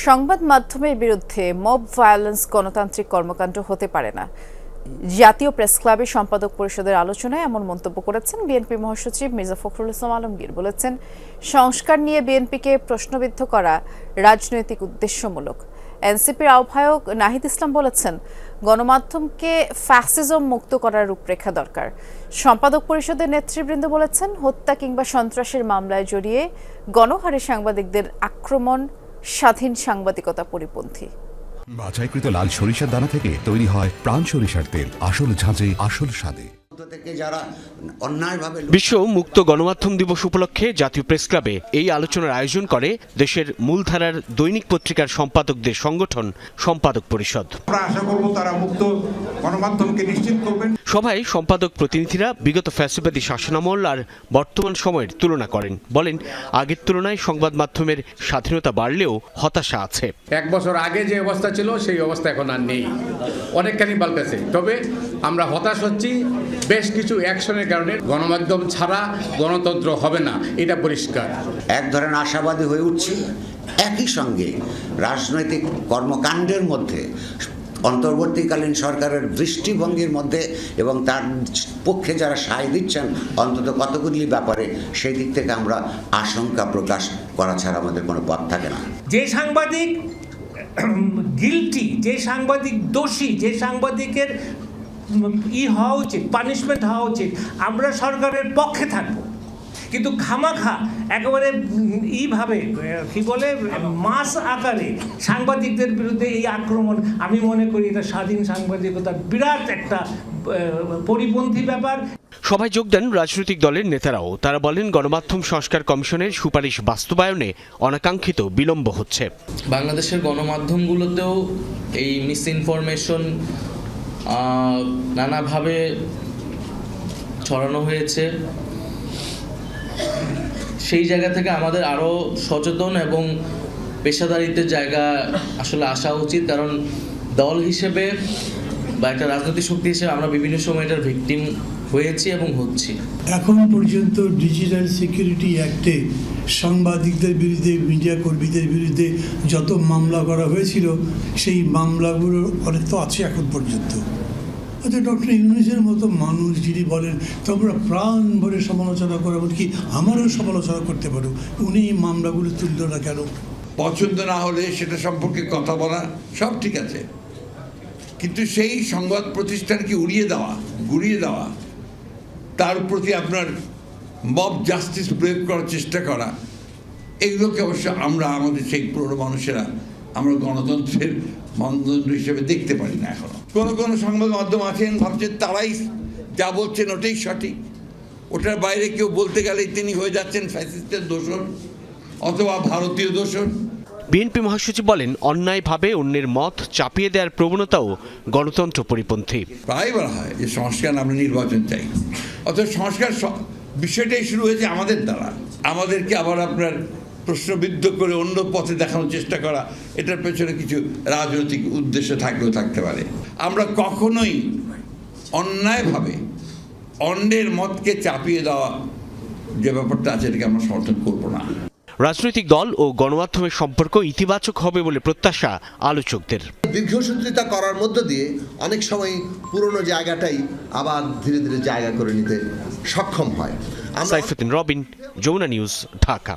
সংবাদ মাধ্যমের বিরুদ্ধে মব ভায়োলেন্স গণতান্ত্রিক কর্মকাণ্ড হতে পারে না। জাতীয় প্রেস ক্লাবের সম্পাদক পরিষদের আলোচনায় এমন মন্তব্য করেছেন বিএনপি মহাসচিব মির্জা ফখরুল ইসলাম আলমগীর। বলেছেন, সংস্কার নিয়ে বিএনপিকে প্রশ্নবিদ্ধ করা রাজনৈতিক উদ্দেশ্যমূলক। এনসিপির আহ্বায়ক নাহিদ ইসলাম বলেছেন, গণমাধ্যমকে ফ্যাসিজম মুক্ত করার রূপরেখা দরকার। সম্পাদক পরিষদের নেতৃবৃন্দ বলেছেন, হত্যা কিংবা সন্ত্রাসের মামলায় জড়িয়ে গণহারে সাংবাদিকদের আক্রমণ স্বাধীন সাংবাদিকতা পরিপন্থী। বাছাইকৃত লাল সরিষার দানা থেকে তৈরি হয় প্রাণ সরিষার তেল। আসল ঝাঁঝে, আসল স্বাদে। মধ্য থেকে যারা অন্যায়ভাবে বিশ্ব মুক্ত গণমাধ্যম দিবস উপলক্ষে জাতীয় প্রেস ক্লাবে এই আলোচনার আয়োজন করে দেশের মূলধারার দৈনিক পত্রিকার সম্পাদকদের সংগঠন সম্পাদক পরিষদ। আমরা আশা করব তারা মুক্ত গণমাধ্যমকে নিশ্চিত করবেন। সভায় সম্পাদক প্রতিনিধিরা বিগত ফ্যাসিবাদী শাসনামল আর বর্তমান সময়ের তুলনা করেন। বলেন আগের তুলনায় সংবাদ মাধ্যমের স্বাধীনতা বাড়লেও হতাশা আছে। এক বছর আগে যে অবস্থা ছিল সেই অবস্থা এখন আর নেই। অনেকখানি পাল্টেছে। তবে আমরা হতাশ হচ্ছি। বেশ কিছু অ্যাকশনের কারণে গণমাধ্যম ছাড়া গণতন্ত্র হবে না। এটা পরিষ্কার। এক ধরনের আশাবাদী হয়ে উঠছি। একই সঙ্গে রাজনৈতিক কর্মকাণ্ডের মধ্যে অন্তর্বর্তীকালীন সরকারের দৃষ্টিভঙ্গির মধ্যে এবং তার পক্ষে যারা সায় দিচ্ছেন অন্তত কতগুলি ব্যাপারে সেই দিক থেকে আমরা আশঙ্কা প্রকাশ করা ছাড়া আমাদের কোনো পথ থাকে না। যে সাংবাদিক গিলটি যে সাংবাদিক দোষী যে সাংবাদিকের ই হওয়া উচিত পানিশমেন্ট হওয়া উচিত। আমরা সরকারের পক্ষে থাকব। কিন্তু খামাখা একেবারে উম, ইভাবে কি বলে মাস আকারে সাংবাদিকদের বিরুদ্ধে এই আক্রমণ আমি মনে করি এটা স্বাধীন সাংবাদিকতার বিরাট একটা পরিপন্থী ব্যাপার। সভায় যোগ দেন রাজনৈতিক দলের নেতারাও। তারা বলেন গণমাধ্যম সংস্কার কমিশনের সুপারিশ বাস্তবায়নে অনাকাঙ্ক্ষিত বিলম্ব হচ্ছে। বাংলাদেশের গণমাধ্যমগুলোতেও এই মিস ইনফরমেশন নানাভাবে ছড়ানো হয়েছে। সেই জায়গা থেকে আমাদের আরও সচেতন এবং পেশাদারিত্বের জায়গা আসলে আসা উচিত। কারণ দল হিসেবে বা একটা রাজনৈতিক শক্তি হিসেবে আমরা বিভিন্ন সময় এটার ভিকটিম হয়েছি এবং হচ্ছে। এখন পর্যন্ত ডিজিটাল সিকিউরিটি অ্যাক্টে সাংবাদিকদের বিরুদ্ধে মিডিয়া কর্মীদের বিরুদ্ধে যত মামলা করা হয়েছিল সেই মামলাগুলো অনেক তো আছে এখন পর্যন্ত। অর্থাৎ ডক্টর ইউনুসের মতো মানুষ যিনি বলেন তোমরা প্রাণ ভরে সমালোচনা করো এমনকি আমারও সমালোচনা করতে পারো। উনি এই মামলাগুলো তুলল না কেন? পছন্দ না হলে সেটা সম্পর্কে কথা বলা সব ঠিক আছে। কিন্তু সেই সংবাদ প্রতিষ্ঠানকে উড়িয়ে দেওয়া গুড়িয়ে দেওয়া তার প্রতি আপনার মব জাস্টিস প্রয়োগ করার চেষ্টা করা এগুলোকে অবশ্য আমরা আমাদের সেই পুরনো মানুষেরা আমরা গণতন্ত্রের মানদণ্ড হিসেবে দেখতে পারি না এখনও। কোনো কোনো সংবাদ মাধ্যম আছেন ভাবছেন তারাই যা বলছেন ওটাই সঠিক। ওটার বাইরে কেউ বলতে গেলেই তিনি হয়ে যাচ্ছেন ফ্যাসিস্টের দোষর অথবা ভারতীয় দোষর। বিএনপি মহাসচিব বলেন অন্যায়ভাবে অন্যের মত চাপিয়ে দেওয়ার প্রবণতাও গণতন্ত্র পরিপন্থী। প্রায় বলা হয় যে সংস্কার আমরা নির্বাচন চাই। অথচ সংস্কার বিষয়টাই শুরু হয়েছে আমাদের দ্বারা। আমাদেরকে আবার আপনার প্রশ্নবিদ্ধ করে অন্য পথে দেখানোর চেষ্টা করা, এটার পেছনে কিছু রাজনৈতিক উদ্দেশ্য থাকলেও থাকতে পারে। আমরা কখনোই অন্যায়ভাবে অন্যের মতকে চাপিয়ে দেওয়া যে ব্যাপারটা আছে, এটাকে আমরা সমর্থন করব না। রাজনৈতিক দল ও গণমাধ্যমের সম্পর্ক ইতিবাচক হবে বলে প্রত্যাশা আলোচকদের। দীর্ঘসূত্রিতা করার মধ্য দিয়ে অনেক সময় পুরনো জায়গাটাই আবার ধীরে ধীরে জায়গা করে নিতে সক্ষম হয়। সাইফুদ্দিন রবিন যমুনা নিউজ ঢাকা।